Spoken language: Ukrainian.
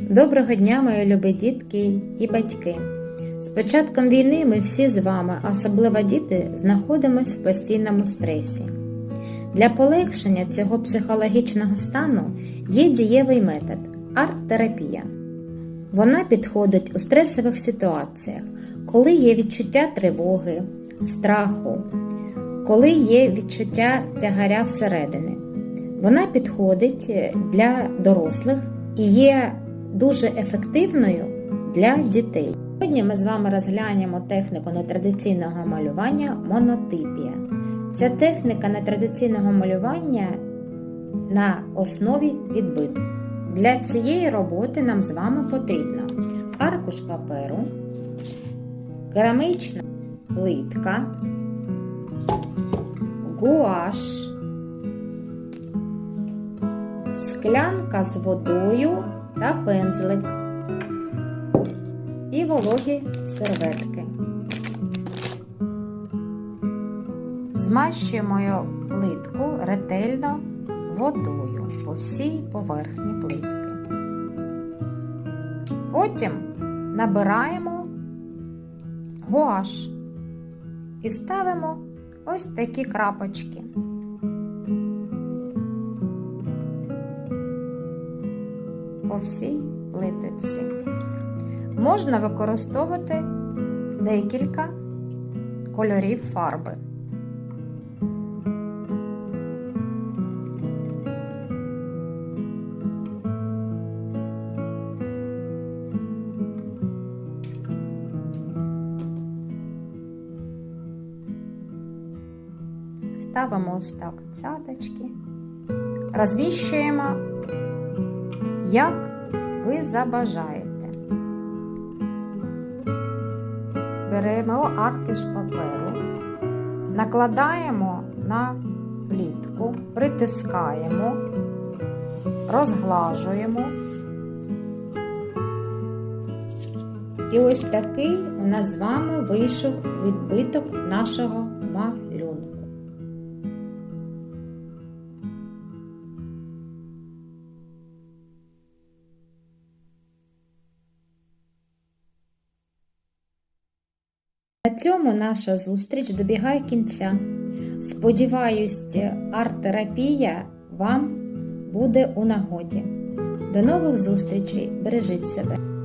Доброго дня, мої любі дітки і батьки. З початком війни ми всі з вами, особливо діти, знаходимося в постійному стресі. Для полегшення цього психологічного стану є дієвий метод арт-терапія. Вона підходить у стресових ситуаціях, коли є відчуття тривоги, страху, коли є відчуття тягаря всередини. Вона підходить для дорослих і є дуже ефективною для дітей. Сьогодні ми з вами розглянемо техніку нетрадиційного малювання монотипія. Ця техніка нетрадиційного малювання на основі відбитку. Для цієї роботи нам з вами потрібно аркуш паперу, керамична плитка, гуаш, склянка з водою та пензлик і вологі серветки. Змащуємо плитку ретельно водою по всій поверхні плитки. Потім набираємо гуаш і ставимо ось такі крапочки. По всій плитці. Можна використовувати декілька кольорів фарби. Ставимо ось так цяточки, розвіщуємо, як ви забажаєте. Беремо аркиш паперу, накладаємо на плітку, притискаємо, розглажуємо. І ось такий у нас з вами вийшов відбиток нашого малюнку. Цьому наша зустріч добігає кінця. Сподіваюсь, арт-терапія вам буде у нагоді. До нових зустрічей! Бережіть себе!